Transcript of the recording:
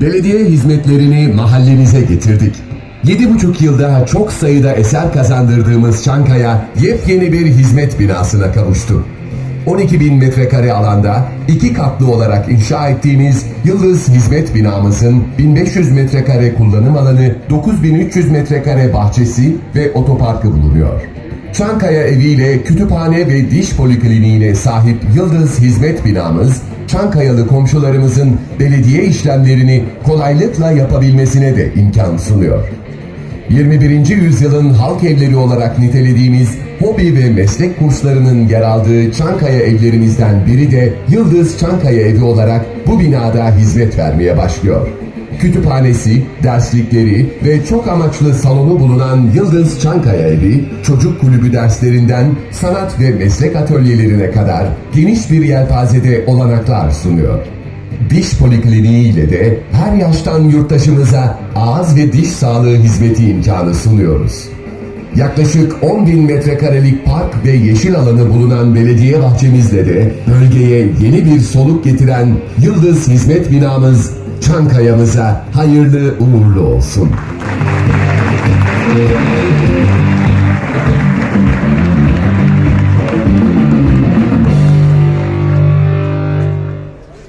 Belediye hizmetlerini mahallenize getirdik. 7,5 yılda çok sayıda eser kazandırdığımız Çankaya yepyeni bir hizmet binasına kavuştu. 12 bin metrekare alanda iki katlı olarak inşa ettiğimiz Yıldız Hizmet binamızın 1500 metrekare kullanım alanı, 9300 metrekare bahçesi ve otoparkı bulunuyor. Çankaya eviyle kütüphane ve diş polikliniğine sahip Yıldız Hizmet binamız, Çankayalı komşularımızın belediye işlemlerini kolaylıkla yapabilmesine de imkan sunuyor. 21. yüzyılın halk evleri olarak nitelediğimiz hobi ve meslek kurslarının yer aldığı Çankaya evlerimizden biri de Yıldız Çankaya Evi olarak bu binada hizmet vermeye başlıyor. Kütüphanesi, derslikleri ve çok amaçlı salonu bulunan Yıldız Çankaya Evi, çocuk kulübü derslerinden sanat ve meslek atölyelerine kadar geniş bir yelpazede olanaklar sunuyor. Diş polikliniği ile de her yaştan yurttaşımıza ağız ve diş sağlığı hizmeti imkanı sunuyoruz. Yaklaşık 10 bin metrekarelik park ve yeşil alanı bulunan belediye bahçemizle de bölgeye yeni bir soluk getiren Yıldız Hizmet binamız Çankaya'mıza hayırlı uğurlu olsun.